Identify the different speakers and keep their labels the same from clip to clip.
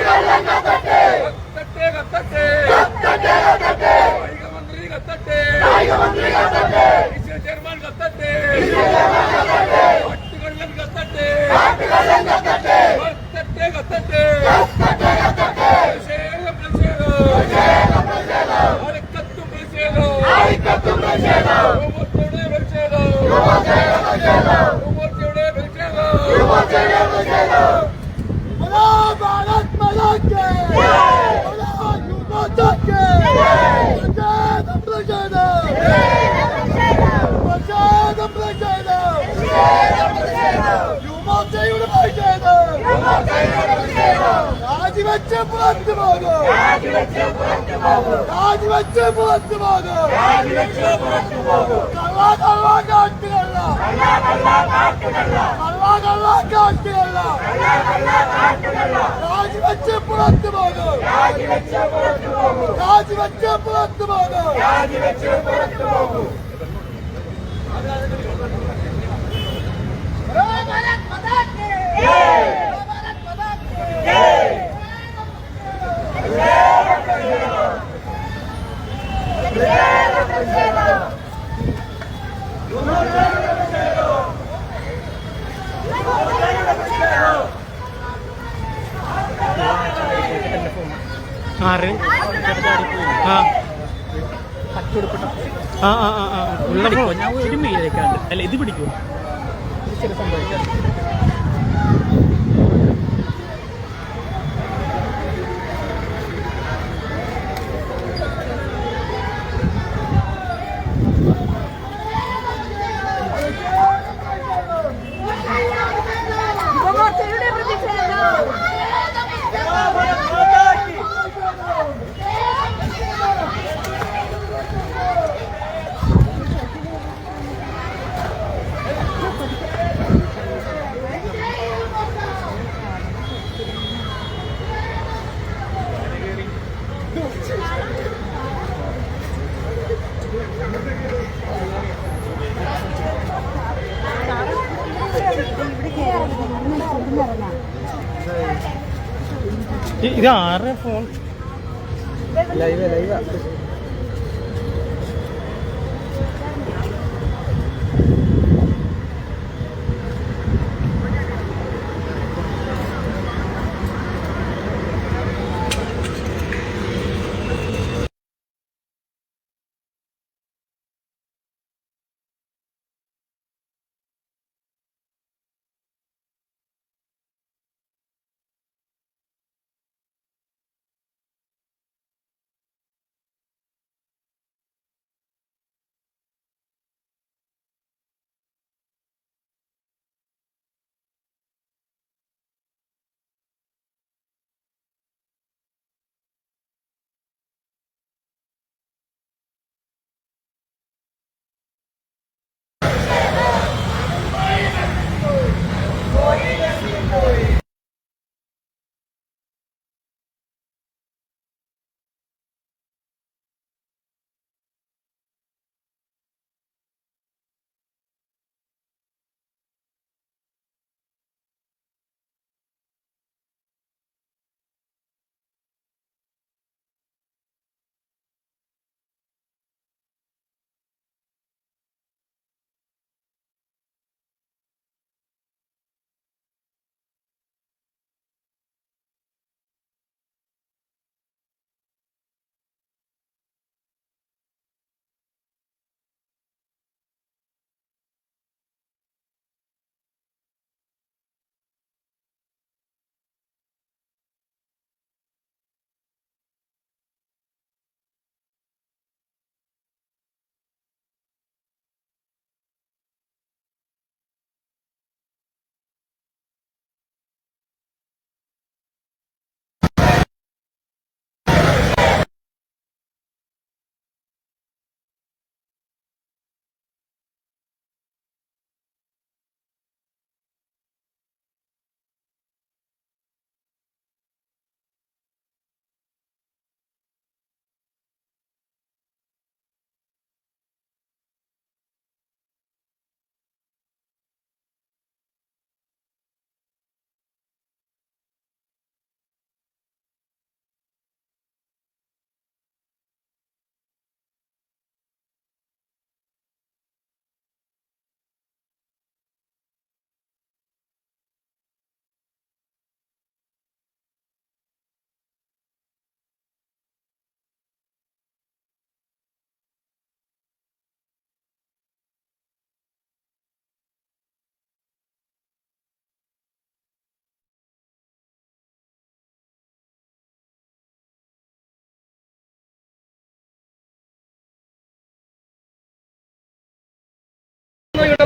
Speaker 1: Chairman കത്തട്ടെ കത്തുകള്ളൻ കത്തട്ടെ കത്തട്ടെ കത്തട്ടെ
Speaker 2: രാജിവെച്ച് പുറത്തു പോകും രാജിവെച്ച് പുറത്തു പോകും കള്ള കള്ള കാട്ടുകള്ള കള്ള കള്ള കാട്ടുകള്ള രാജിവെച്ച് പുറത്തു പോകും രാജിവെച്ച് പുറത്തു പോകും
Speaker 3: ഇത് പിടിക്കുമോ ചില സംഭവിക്കാം
Speaker 4: യുവമോർച്ചയുടെ പ്രതിഷേധം
Speaker 3: ഇത് ആറ് ഫോൺ
Speaker 2: ലൈവ് ലൈവ്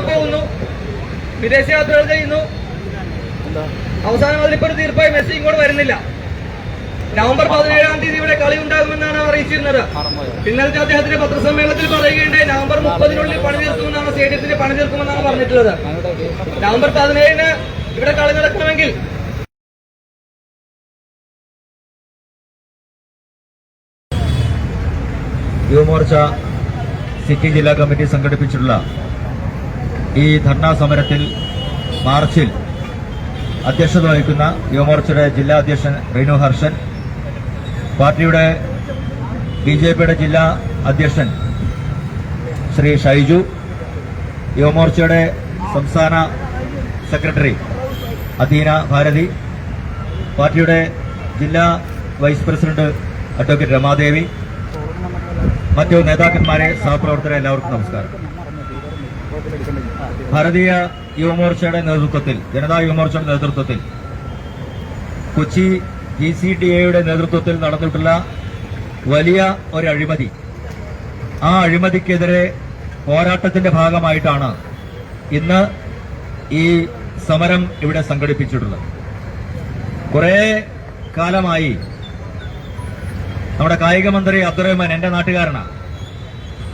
Speaker 5: പോകുന്നു. വിദേശ യാത്രകൾ ചെയ്യുന്നു. അവസാനം അതിലിപ്പോ ഒരു തീർപ്പായി മെസ്സി ഇങ്ങോട്ട് വരുന്നില്ല. നവംബർ പതിനേഴാം തീയതി ഇവിടെ കളി ഉണ്ടാകുമെന്നാണ് അറിയിച്ചിരുന്നത്. ഇന്നലത്തെ അദ്ദേഹത്തിന്റെ പത്രസമ്മേളനത്തിൽ പറയുകയുണ്ടായി നവംബർ മുപ്പതിനുള്ളിൽ പണി തീർക്കുമെന്നാണ് സ്റ്റേഡിയത്തിന് പണി തീർക്കുമെന്നാണ് പറഞ്ഞിട്ടുള്ളത്. നവംബർ പതിനേഴിന് ഇവിടെ കളി നടക്കണമെങ്കിൽ
Speaker 1: യുവമോർച്ച സിറ്റി ജില്ലാ കമ്മിറ്റി സംഘടിപ്പിച്ചിട്ടുള്ള ഈ ധർണാ സമരത്തിൽ മാർച്ചിൽ അധ്യക്ഷത വഹിക്കുന്ന യുവമോർച്ചയുടെ ജില്ലാ അധ്യക്ഷൻ റിനു ഹർഷൻ പാർട്ടിയുടെ ബി ജെ പിയുടെ ജില്ലാ അധ്യക്ഷൻ ശ്രീ ഷൈജു യുവമോർച്ചയുടെ സംസ്ഥാന സെക്രട്ടറി അദീന ഭാരതി പാർട്ടിയുടെ ജില്ലാ വൈസ് പ്രസിഡന്റ് അഡ്വക്കേറ്റ് രമാദേവി മറ്റു നേതാക്കന്മാരെ സഹപ്രവർത്തകരെ എല്ലാവർക്കും നമസ്കാരം. ഭാരതീയ യുവമോർച്ചയുടെ നേതൃത്വത്തിൽ ജനതാ യുവമോർച്ചയുടെ നേതൃത്വത്തിൽ കൊച്ചി ജി സി ഡി എയുടെ നേതൃത്വത്തിൽ നടന്നിട്ടുള്ള വലിയ ഒരു അഴിമതി ആ അഴിമതിക്കെതിരെ പോരാട്ടത്തിന്റെ ഭാഗമായിട്ടാണ് ഇന്ന് ഈ സമരം ഇവിടെ സംഘടിപ്പിച്ചിട്ടുള്ളത്. കുറെ കാലമായി നമ്മുടെ കായിക മന്ത്രി അബ്ദുറഹ്മാൻ എന്റെ നാട്ടുകാരനാണ്.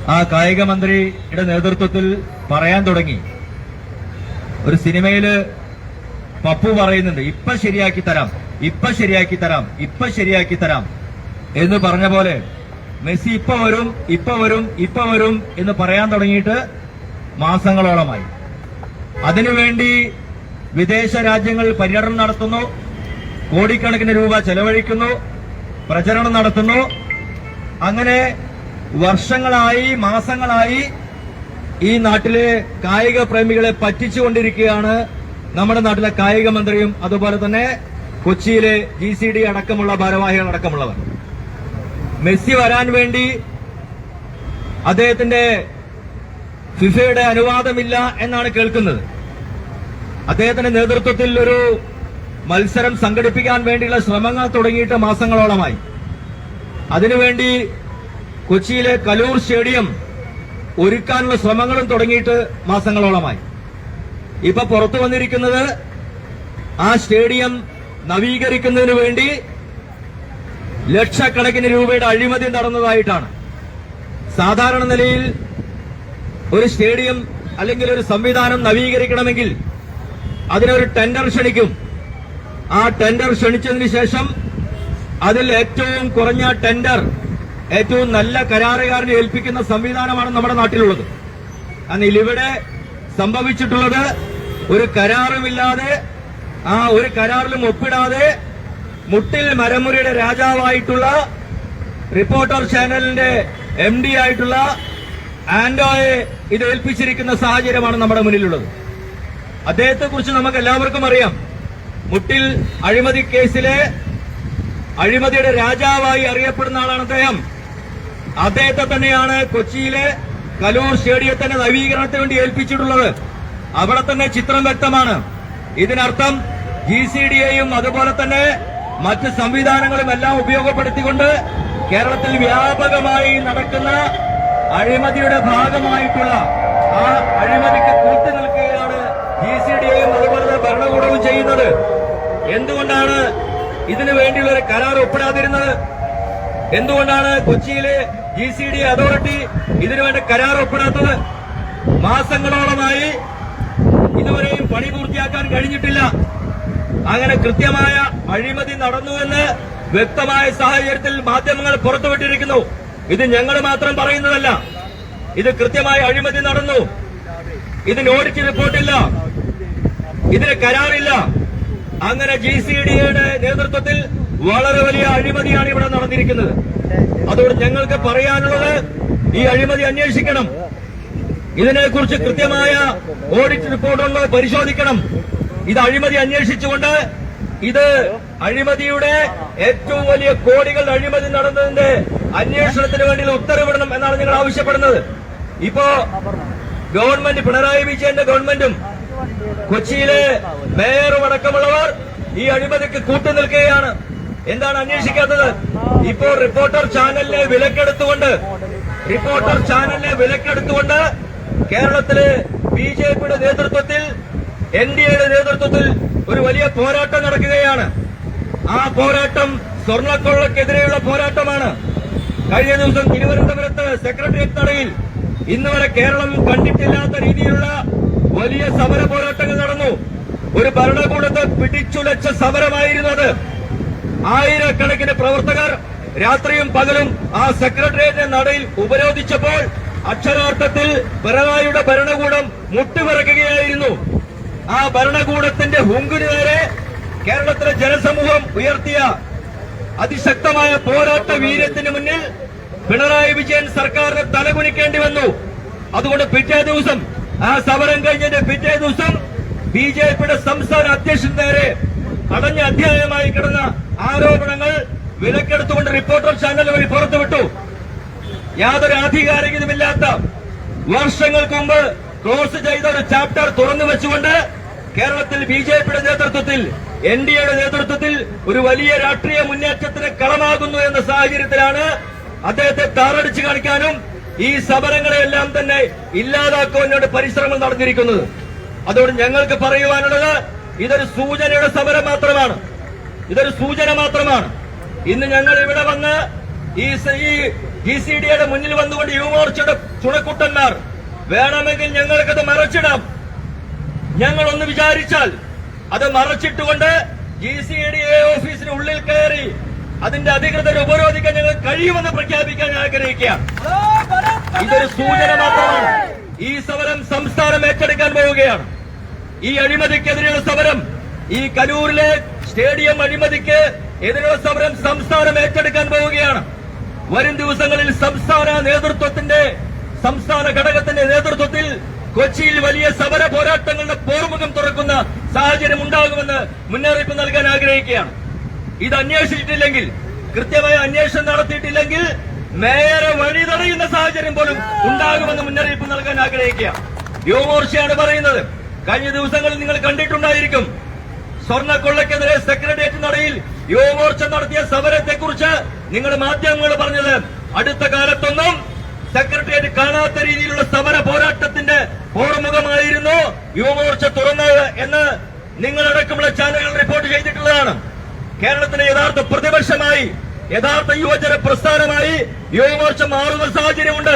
Speaker 1: ആ കായിക മന്ത്രിയുടെ നേതൃത്വത്തിൽ പറയാൻ തുടങ്ങി. ഒരു സിനിമയിൽ പപ്പു പറയുന്നുണ്ട് ഇപ്പൊ ശരിയാക്കി തരാം ഇപ്പൊ ശരിയാക്കി തരാം ഇപ്പൊ ശരിയാക്കി തരാം എന്ന് പറഞ്ഞ പോലെ മെസ്സി ഇപ്പൊ വരും ഇപ്പൊ വരും ഇപ്പൊ വരും എന്ന് പറയാൻ തുടങ്ങിയിട്ട് മാസങ്ങളോളമായി. അതിനുവേണ്ടി വിദേശ രാജ്യങ്ങളിൽ പര്യടനം നടത്തുന്നു കോടിക്കണക്കിന് രൂപ ചെലവഴിക്കുന്നു പ്രചരണം നടത്തുന്നു. അങ്ങനെ വർഷങ്ങളായി മാസങ്ങളായി ഈ നാട്ടിലെ കായിക പ്രേമികളെ പറ്റിച്ചുകൊണ്ടിരിക്കുകയാണ് നമ്മുടെ നാട്ടിലെ കായിക മന്ത്രിയും അതുപോലെ തന്നെ കൊച്ചിയിലെ ജി സി ഡി അടക്കമുള്ള ഭാരവാഹികൾ അടക്കമുള്ളവർ. മെസ്സി വരാൻ വേണ്ടി അദ്ദേഹത്തിന്റെ ഫിഫയുടെ അനുവാദമില്ല എന്നാണ് കേൾക്കുന്നത്. അദ്ദേഹത്തിന്റെ നേതൃത്വത്തിൽ ഒരു മത്സരം സംഘടിപ്പിക്കാൻ വേണ്ടിയുള്ള ശ്രമങ്ങൾ തുടങ്ങിയിട്ട് മാസങ്ങളോളമായി. അതിനുവേണ്ടി കൊച്ചിയിലെ കലൂർ സ്റ്റേഡിയം ഒരുക്കാനുള്ള ശ്രമങ്ങളും തുടങ്ങിയിട്ട് മാസങ്ങളോളമായി. ഇപ്പൊ പുറത്തു വന്നിരിക്കുന്നത് ആ സ്റ്റേഡിയം നവീകരിക്കുന്നതിന് വേണ്ടി ലക്ഷക്കണക്കിന് രൂപയുടെ അഴിമതി നടന്നതായിട്ടാണ്. സാധാരണ നിലയിൽ ഒരു സ്റ്റേഡിയം അല്ലെങ്കിൽ ഒരു സംവിധാനം നവീകരിക്കണമെങ്കിൽ അതിനൊരു ടെൻഡർ ക്ഷണിക്കും. ആ ടെൻഡർ ക്ഷണിച്ചതിന് ശേഷം അതിൽ ഏറ്റവും കുറഞ്ഞ ടെൻഡർ ഏറ്റവും നല്ല കരാറുകാരനെ ഏൽപ്പിക്കുന്ന സംവിധാനമാണ് നമ്മുടെ നാട്ടിലുള്ളത്. എന്നാൽ ഇവിടെ സംഭവിച്ചിട്ടുള്ളത് ഒരു കരാറുമില്ലാതെ ആ ഒരു കരാറിലും ഒപ്പിടാതെ മുട്ടിൽ മരമുറിയുടെ രാജാവായിട്ടുള്ള റിപ്പോർട്ടർ ചാനലിന്റെ എം ഡി ആയിട്ടുള്ള ആൻഡോയെ ഇത് ഏൽപ്പിച്ചിരിക്കുന്ന സാഹചര്യമാണ് നമ്മുടെ മുന്നിലുള്ളത്. അദ്ദേഹത്തെ കുറിച്ച് നമുക്ക് എല്ലാവർക്കും അറിയാം. മുട്ടിൽ അഴിമതി കേസിലെ അഴിമതിയുടെ രാജാവായി അറിയപ്പെടുന്ന ആളാണ് അദ്ദേഹം. അദ്ദേഹത്തെ തന്നെയാണ് കൊച്ചിയിലെ കലൂർ സ്റ്റേഡിയത്തിന്റെ നവീകരണത്തിന് വേണ്ടി ഏൽപ്പിച്ചിട്ടുള്ളത്. അവിടെ തന്നെ ചിത്രം വ്യക്തമാണ്. ഇതിനർത്ഥം ജി സി ഡി എയും അതുപോലെ തന്നെ മറ്റ് സംവിധാനങ്ങളും എല്ലാം ഉപയോഗപ്പെടുത്തിക്കൊണ്ട് കേരളത്തിൽ വ്യാപകമായി നടക്കുന്ന അഴിമതിയുടെ ഭാഗമായിട്ടുള്ള ആ അഴിമതിക്ക് കൂട്ടു നിൽക്കുകയാണ് ജി സി ഡി എയും അതുപോലെ തന്നെ ഭരണകൂടവും ചെയ്യുന്നത്. എന്തുകൊണ്ടാണ് ഇതിനു വേണ്ടിയുള്ള ഒരു കരാർ ഒപ്പിടാതിരുന്നത്? എന്തുകൊണ്ടാണ് കൊച്ചിയിലെ ജി സി ഡി അതോറിറ്റി ഇതിനുവേണ്ടി കരാർ ഒപ്പിടാത്തത് മാസങ്ങളോളമായി ഇതുവരെയും പണി പൂർത്തിയാക്കാൻ കഴിഞ്ഞിട്ടില്ല. അങ്ങനെ കൃത്യമായ അഴിമതി നടന്നുവെന്ന് വ്യക്തമായ സാഹചര്യത്തിൽ മാധ്യമങ്ങൾ പുറത്തുവിട്ടിരിക്കുന്നു. ഇത് ഞങ്ങൾ മാത്രം പറയുന്നതല്ല. ഇത് കൃത്യമായ അഴിമതി നടന്നു. ഇതിന് ഓഡിറ്റ് റിപ്പോർട്ടില്ല. ഇതിന് കരാറില്ല. അങ്ങനെ ജി സി ഡിയുടെ നേതൃത്വത്തിൽ വളരെ വലിയ അഴിമതിയാണ് ഇവിടെ നടന്നിരിക്കുന്നത്. അതുകൊണ്ട് ഞങ്ങൾക്ക് പറയാനുള്ളത് ഈ അഴിമതി അന്വേഷിക്കണം. ഇതിനെക്കുറിച്ച് കൃത്യമായ ഓഡിറ്റ് റിപ്പോർട്ടുകൾ പരിശോധിക്കണം. ഇത് അഴിമതി അന്വേഷിച്ചുകൊണ്ട് ഇത് അഴിമതിയുടെ ഏറ്റവും വലിയ കോടികൾ അഴിമതി നടന്നതിന്റെ അന്വേഷണത്തിന് വേണ്ടി ഉത്തരവിടണം എന്നാണ് ഞങ്ങൾ ആവശ്യപ്പെടുന്നത്. ഇപ്പോ ഗവൺമെന്റ് പിണറായി വിജയന്റെ ഗവൺമെന്റും കൊച്ചിയിലെ മേയറും അടക്കമുള്ളവർ ഈ അഴിമതിക്ക് കൂട്ടുനിൽക്കുകയാണ്. എന്താണ് അന്വേഷിക്കാത്തത്? ഇപ്പോൾ റിപ്പോർട്ടർ ചാനലിനെ വിലക്കെടുത്തുകൊണ്ട് റിപ്പോർട്ടർ ചാനലിനെ വിലക്കെടുത്തുകൊണ്ട് കേരളത്തിലെ ബി ജെ പിയുടെ നേതൃത്വത്തിൽ എൻ ഡി എയുടെ നേതൃത്വത്തിൽ ഒരു വലിയ പോരാട്ടം നടക്കുകയാണ്. ആ പോരാട്ടം സ്വർണക്കൊള്ളക്കെതിരെയുള്ള പോരാട്ടമാണ്. കഴിഞ്ഞ ദിവസം തിരുവനന്തപുരത്ത് സെക്രട്ടേറിയറ്റ് നടയിൽ ഇന്നുവരെ കേരളം കണ്ടിട്ടില്ലാത്ത രീതിയിലുള്ള വലിയ സമര പോരാട്ടങ്ങൾ നടന്നു. ഒരു ഭരണകൂടത്തെ പിടിച്ചുലച്ച സമരമായിരുന്നു അത്. ആയിരക്കണക്കിന് പ്രവർത്തകർ രാത്രിയും പകലും ആ സെക്രട്ടേറിയറ്റിന്റെ നടയിൽ ഉപരോധിച്ചപ്പോൾ അക്ഷരാർത്ഥത്തിൽ പിറവായുടെ ഭരണകൂടം മുട്ടുപിറക്കുകയായിരുന്നു ആ ഭരണകൂടത്തിന്റെ ഹുങ്കിന് നേരെ കേരളത്തിലെ ജനസമൂഹം ഉയർത്തിയ അതിശക്തമായ പോരാട്ട വീര്യത്തിന് മുന്നിൽ പിണറായി വിജയൻ സർക്കാരിന് തലകുനിക്കേണ്ടി വന്നു. അതുകൊണ്ട് പിറ്റേ ദിവസം ആ സമരം കഴിഞ്ഞതിന്റെ പിറ്റേ ദിവസം ബി ജെ പിയുടെ സംസ്ഥാന അധ്യക്ഷൻ നേരെ അടഞ്ഞ അധ്യായമായി കിടന്ന ആരോപണങ്ങൾ വിലക്കെടുത്തുകൊണ്ട് റിപ്പോർട്ടർ ചാനൽ വഴി പുറത്തുവിട്ടു. യാതൊരു ആധികാരികതുമില്ലാത്ത വർഷങ്ങൾക്ക് മുമ്പ് ക്ലോസ് ചെയ്ത ഒരു ചാപ്റ്റർ തുറന്നു വെച്ചുകൊണ്ട് കേരളത്തിൽ ബി ജെ പിയുടെ നേതൃത്വത്തിൽ എൻ ഡി എയുടെ നേതൃത്വത്തിൽ ഒരു വലിയ രാഷ്ട്രീയ മുന്നേറ്റത്തിന് കളമാകുന്നു എന്ന സാഹചര്യത്തിലാണ് അദ്ദേഹത്തെ താറടിച്ചു കാണിക്കാനും ഈ സമരങ്ങളെയെല്ലാം തന്നെ ഇല്ലാതാക്കുവാനുള്ള പരിശ്രമം നടന്നിരിക്കുന്നത് അതുകൊണ്ട് ഞങ്ങൾക്ക് പറയുവാനുള്ളത് ഇതൊരു സൂചനയുടെ സമരം മാത്രമാണ്. ഇതൊരു സൂചന മാത്രമാണ്. ഇന്ന് ഞങ്ങൾ ഇവിടെ വന്ന് ഈ ജി സി ഡിയുടെ മുന്നിൽ വന്നുകൊണ്ട് യുവമോർച്ചയുടെ ചുണക്കുട്ടന്മാർ വേണമെങ്കിൽ ഞങ്ങൾക്കത് മറച്ചിടാം. ഞങ്ങൾ ഒന്ന് വിചാരിച്ചാൽ അത് മറച്ചിട്ടുകൊണ്ട് ജി സി ഡി എ ഓഫീസിന് ഉള്ളിൽ കയറി അതിന്റെ അധികൃതരെ ഉപരോധിക്കാൻ ഞങ്ങൾ കഴിയുമെന്ന് പ്രഖ്യാപിക്കാൻ ഞാൻ ആഗ്രഹിക്കുകയാണ്. ഇതൊരു സൂചന മാത്രമാണ്. ഈ സമരം സംസ്ഥാനം ഏറ്റെടുക്കാൻ പോവുകയാണ്. ഈ അഴിമതിക്കെതിരെയുള്ള സമരം ഈ കലൂരിലെ സ്റ്റേഡിയം അഴിമതിക്ക് എതിരെയുള്ള സമരം സംസ്ഥാനം ഏറ്റെടുക്കാൻ പോവുകയാണ്. വരും ദിവസങ്ങളിൽ സംസ്ഥാന നേതൃത്വത്തിന്റെ സംസ്ഥാന ഘടകത്തിന്റെ നേതൃത്വത്തിൽ കൊച്ചിയിൽ വലിയ സമര പോരാട്ടങ്ങളുടെ പോർമുഖം തുറക്കുന്ന സാഹചര്യം ഉണ്ടാകുമെന്ന് മുന്നറിയിപ്പ് നൽകാൻ ആഗ്രഹിക്കുകയാണ്. ഇത് അന്വേഷിച്ചിട്ടില്ലെങ്കിൽ കൃത്യമായ അന്വേഷണം നടത്തിയിട്ടില്ലെങ്കിൽ മേയറെ വഴി തടയുന്ന സാഹചര്യം പോലും ഉണ്ടാകുമെന്ന് മുന്നറിയിപ്പ് നൽകാൻ ആഗ്രഹിക്കുക യുവമോർച്ചയാണ് പറയുന്നത്. കഴിഞ്ഞ ദിവസങ്ങളിൽ നിങ്ങൾ കണ്ടിട്ടുണ്ടായിരിക്കും. സ്വർണക്കൊള്ളക്കെതിരെ സെക്രട്ടേറിയറ്റ് നടയിൽ യുവമോർച്ച നടത്തിയ സമരത്തെക്കുറിച്ച് നിങ്ങൾ മാധ്യമങ്ങൾ പറഞ്ഞത്. അടുത്ത കാലത്തൊന്നും സെക്രട്ടേറിയറ്റ് കാണാത്ത രീതിയിലുള്ള സമര പോരാട്ടത്തിന്റെ ഓർമുഖമായിരുന്നു യുവമോർച്ച തുറന്നത് എന്ന് നിങ്ങളടക്കമുള്ള ചാനലുകൾ റിപ്പോർട്ട് ചെയ്തിട്ടുള്ളതാണ്. കേരളത്തിലെ യഥാർത്ഥ പ്രതിപക്ഷമായി യഥാർത്ഥ യുവജന പ്രസ്ഥാനമായി യുവമോർച്ച മാറുന്ന സാഹചര്യമുണ്ട്.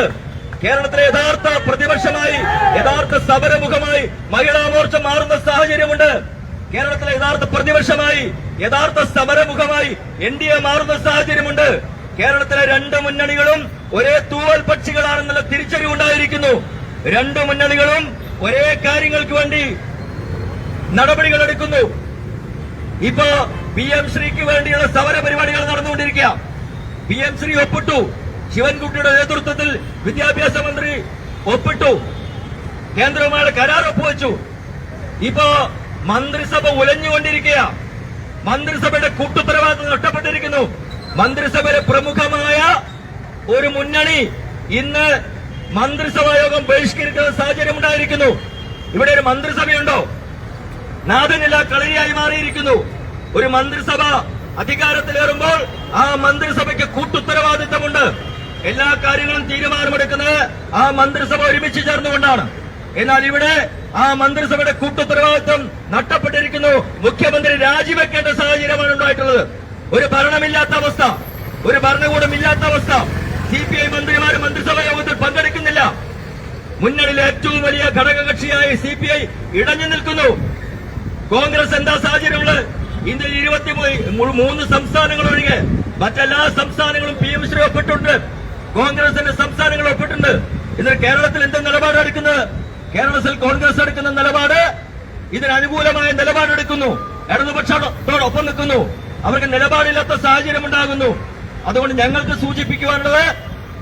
Speaker 1: കേരളത്തിലെ യഥാർത്ഥ പ്രതിപക്ഷമായി യഥാർത്ഥ സമരമുഖമായി മഹിളാ മോർച്ച മാറുന്ന സാഹചര്യമുണ്ട്. കേരളത്തിലെ യഥാർത്ഥ പ്രതിപക്ഷമായി യഥാർത്ഥ സമരമുഖമായി എൻ ഡി എ മാറുന്ന സാഹചര്യമുണ്ട്. കേരളത്തിലെ രണ്ട് മുന്നണികളും ഒരേ തൂവൽ പക്ഷികളാണെന്നുള്ള തിരിച്ചറിവുണ്ടായിരിക്കുന്നു രണ്ട് മുന്നണികളും ഒരേ കാര്യങ്ങൾക്ക് വേണ്ടി നടപടികൾ എടുക്കുന്നു. ഇപ്പോ പി എം ശ്രീക്ക് വേണ്ടിയുള്ള സമര പരിപാടികൾ നടന്നുകൊണ്ടിരിക്കുക പി എം ശ്രീ ഒപ്പിട്ടു. ശിവൻകുട്ടിയുടെ നേതൃത്വത്തിൽ വിദ്യാഭ്യാസ മന്ത്രി ഒപ്പിട്ടു. കേന്ദ്രവുമായുള്ള കരാർ ഒപ്പുവെച്ചു. ഇപ്പോ മന്ത്രിസഭ ഉലഞ്ഞുകൊണ്ടിരിക്കുക മന്ത്രിസഭയുടെ കൂട്ടുത്തരവാദിത്വം നഷ്ടപ്പെട്ടിരിക്കുന്നു. മന്ത്രിസഭയിലെ പ്രമുഖമായ ഒരു മുന്നണി ഇന്ന് മന്ത്രിസഭാ യോഗം ബഹിഷ്കരിക്കുന്ന സാഹചര്യം ഉണ്ടായിരിക്കുന്നു. ഇവിടെ ഒരു മന്ത്രിസഭയുണ്ടോ? നാഥനില്ല കളരിയായി മാറിയിരിക്കുന്നു. ഒരു മന്ത്രിസഭ അധികാരത്തിലേറുമ്പോൾ ആ മന്ത്രിസഭയ്ക്ക് കൂട്ടുത്തരവാദിത്തമുണ്ട് എല്ലാ കാര്യങ്ങളും തീരുമാനമെടുക്കുന്നത് ആ മന്ത്രിസഭ ഒരുമിച്ച് ചേർന്നുകൊണ്ടാണ്. എന്നാൽ ഇവിടെ ആ മന്ത്രിസഭയുടെ കൂട്ടുത്തരവാദിത്വം നഷ്ടപ്പെട്ടിരിക്കുന്നു. മുഖ്യമന്ത്രി രാജിവെക്കേണ്ട സാഹചര്യമാണ് ഉണ്ടായിട്ടുള്ളത്. ഒരു ഭരണമില്ലാത്ത അവസ്ഥ ഒരു ഭരണകൂടം ഇല്ലാത്ത അവസ്ഥ. സി പി ഐ മന്ത്രിമാരും മന്ത്രിസഭാ യോഗത്തിൽ പങ്കെടുക്കുന്നില്ല. മുന്നണിയിലെ ഏറ്റവും വലിയ ഘടകകക്ഷിയായി സി പി ഐ ഇടഞ്ഞു നിൽക്കുന്നു. കോൺഗ്രസ് എന്താ സാഹചര്യമുള്ളത്? ഇന്ത്യയിൽ ഇരുപത്തി മൂന്ന് സംസ്ഥാനങ്ങൾ ഒഴികെ മറ്റെല്ലാ സംസ്ഥാനങ്ങളും പി എം ശ്രീ ഒപ്പിട്ടുണ്ട്. കോൺഗ്രസിന്റെ സംസ്ഥാനങ്ങൾ ഒപ്പിട്ടുണ്ട് ഇതിന് കേരളത്തിൽ എന്ത് നിലപാട് എടുക്കുന്നത്? കേരളത്തിൽ കോൺഗ്രസ് എടുക്കുന്ന നിലപാട് ഇതിന് അനുകൂലമായ നിലപാടെടുക്കുന്നു ഇടതുപക്ഷത്തോടൊപ്പം നിൽക്കുന്നു. അവർക്ക് നിലപാടില്ലാത്ത സാഹചര്യം ഉണ്ടാകുന്നു. അതുകൊണ്ട് ഞങ്ങൾക്ക് സൂചിപ്പിക്കുവാനുള്ളത്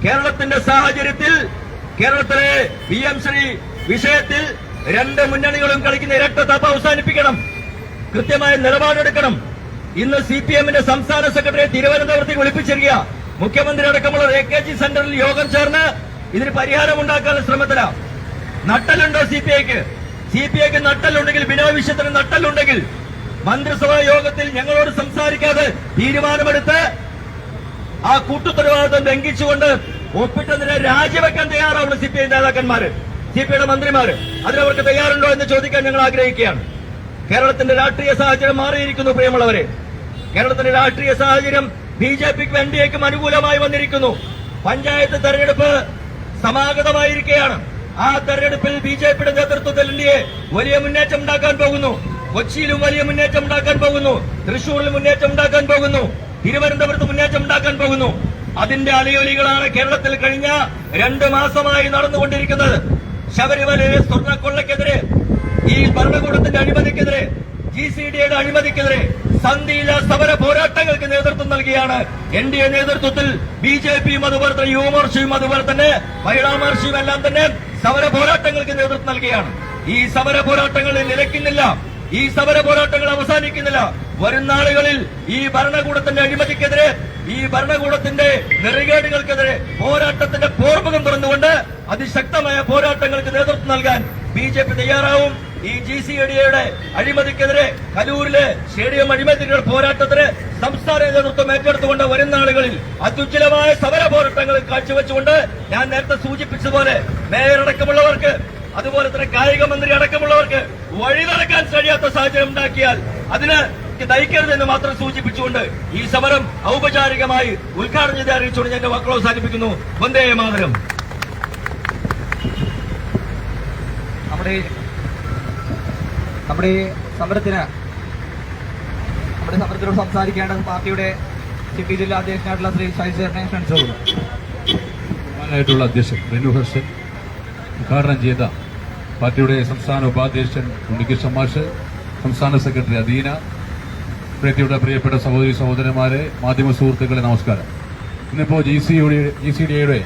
Speaker 1: കേരളത്തിന്റെ സാഹചര്യത്തിൽ കേരളത്തിലെ വി എം ശ്രീ വിഷയത്തിൽ രണ്ട് മുന്നണികളും കളിക്കുന്ന ഇരട്ട തപ്പ് അവസാനിപ്പിക്കണം. കൃത്യമായ നിലപാടെടുക്കണം. ഇന്ന് സി പി എമ്മിന്റെ സംസ്ഥാന സെക്രട്ടറിയെ തിരുവനന്തപുരത്തേക്ക് വിളിപ്പിച്ചിരിക്കുക മുഖ്യമന്ത്രി അടക്കമുള്ള എ കെ ജി സെന്ററിൽ യോഗം ചേർന്ന് ഇതിന് പരിഹാരം ഉണ്ടാക്കാനുള്ള ശ്രമത്തിലാണ് നട്ടലുണ്ടോ സി പി ഐക്ക്? സി പി ഐക്ക് നട്ടലുണ്ടെങ്കിൽ ബിനോയ് വിശ്വത്തിന് നട്ടലുണ്ടെങ്കിൽ മന്ത്രിസഭാ യോഗത്തിൽ ഞങ്ങളോട് സംസാരിക്കാതെ തീരുമാനമെടുത്ത് ആ കൂട്ടുത്തരവാദിത്വം ലംഘിച്ചുകൊണ്ട് ഒപ്പിട്ടതിനെ രാജിവെക്കാൻ തയ്യാറാവുന്ന സി പി ഐ നേതാക്കന്മാര് സി പി ഐയുടെ മന്ത്രിമാര്. അതിനവർക്ക് തയ്യാറുണ്ടോ എന്ന് ചോദിക്കാൻ ഞങ്ങൾ ആഗ്രഹിക്കുകയാണ്. കേരളത്തിന്റെ രാഷ്ട്രീയ സാഹചര്യം മാറിയിരിക്കുന്നു പ്രിയമുള്ളവരെ. കേരളത്തിന്റെ രാഷ്ട്രീയ സാഹചര്യം ബി ജെ പിക്കും എൻ ഡി എക്കും അനുകൂലമായി വന്നിരിക്കുന്നു. പഞ്ചായത്ത് തെരഞ്ഞെടുപ്പ് സമാഗതമായിരിക്കുകയാണ്. ആ തെരഞ്ഞെടുപ്പിൽ ബി ജെ പിയുടെ നേതൃത്വത്തിൽ എ വലിയ മുന്നേറ്റം ഉണ്ടാക്കാൻ പോകുന്നു. കൊച്ചിയിലും വലിയ മുന്നേറ്റം ഉണ്ടാക്കാൻ പോകുന്നു. തൃശൂരിൽ മുന്നേറ്റം ഉണ്ടാക്കാൻ പോകുന്നു. തിരുവനന്തപുരത്ത് മുന്നേറ്റം ഉണ്ടാക്കാൻ പോകുന്നു. അതിന്റെ അലയൊലികളാണ് കേരളത്തിൽ കഴിഞ്ഞ രണ്ട് മാസമായി നടന്നുകൊണ്ടിരിക്കുന്നത്. ശബരിമലയിലെ സ്വർണക്കൊള്ളക്കെതിരെ ഈ ഭരണകൂടത്തിന്റെ അഴിമതിക്കെതിരെ ജി സി ഡിയുടെ അഴിമതിക്കെതിരെ സന്ധിയില സമര പോരാട്ടങ്ങൾക്ക് നേതൃത്വം നൽകിയാണ് എൻ ഡി എ നേതൃത്വത്തിൽ ബി ജെ പിയും അതുപോലെ തന്നെ യുവമോർച്ചയും അതുപോലെ തന്നെ മഹിളാമോർച്ചയും എല്ലാം തന്നെ സമര പോരാട്ടങ്ങൾക്ക് നേതൃത്വം നൽകിയാണ്. ഈ സമര പോരാട്ടങ്ങൾ നിലയ്ക്കുന്നില്ല. ഈ സമര പോരാട്ടങ്ങൾ അവസാനിക്കുന്നില്ല. വരും നാളുകളിൽ ഈ ഭരണകൂടത്തിന്റെ അഴിമതിക്കെതിരെ ഈ ഭരണകൂടത്തിന്റെ നെറികേടുകൾക്കെതിരെ പോരാട്ടത്തിന്റെ പോർമുഖം തുറന്നുകൊണ്ട് അതിശക്തമായ പോരാട്ടങ്ങൾക്ക് നേതൃത്വം നൽകാൻ ബി ജെ പി തയ്യാറാവും. ഈ ജി സി എഡിയുടെ അഴിമതിക്കെതിരെ കലൂരിലെ സ്റ്റേഡിയം അഴിമതികളുടെ പോരാട്ടത്തിന് സംസ്ഥാന നേതൃത്വം ഏറ്റെടുത്തുകൊണ്ട് വരും നാളുകളിൽ അത്യുജ്ജലമായ സമര പോരാട്ടങ്ങൾ കാഴ്ചവെച്ചുകൊണ്ട് ഞാൻ നേരത്തെ സൂചിപ്പിച്ചതുപോലെ മേയറടക്കമുള്ളവർക്ക് അതുപോലെ തന്നെ കായിക മന്ത്രി അടക്കമുള്ളവർക്ക് വഴി നടക്കാൻ കഴിയാത്ത സാഹചര്യം ഉണ്ടാക്കിയാൽ അതിന് നയിക്കരുതെന്ന് മാത്രം സൂചിപ്പിച്ചുകൊണ്ട് ഈ സമരം ഔപചാരികമായി ഉദ്ഘാടനം ചെയ്ത് അറിയിച്ചുകൊണ്ട് എന്റെ വാക്കുകൾ അവസാനിപ്പിക്കുന്നു. വന്ദേ മാതരം.
Speaker 5: നമ്മുടെ നമ്മുടെ ഈ സമരത്തിന് നമ്മുടെ സമരത്തിനോട് സംസാരിക്കേണ്ടത് പാർട്ടിയുടെ സിറ്റി ജില്ലാ അധ്യക്ഷനായിട്ടുള്ള ശ്രീ ശൈശേഖരനെ ക്ഷണിച്ചോളൂ
Speaker 6: ബഹുമാനായിട്ടുള്ള അധ്യക്ഷൻ റിനു ഹർഷൻ ഉദ്ഘാടനം ചെയ്ത പാർട്ടിയുടെ സംസ്ഥാന ഉപാധ്യക്ഷൻ ഉണ്ണികൃഷ്ണൻ മാഷ് സംസ്ഥാന സെക്രട്ടറി അദീന പാർട്ടിയുടെ പ്രിയപ്പെട്ട സഹോദരി സഹോദരന്മാരെ മാധ്യമ സുഹൃത്തുക്കളെ നമസ്കാരം. ഇന്നിപ്പോൾ G C G C D എയുടെ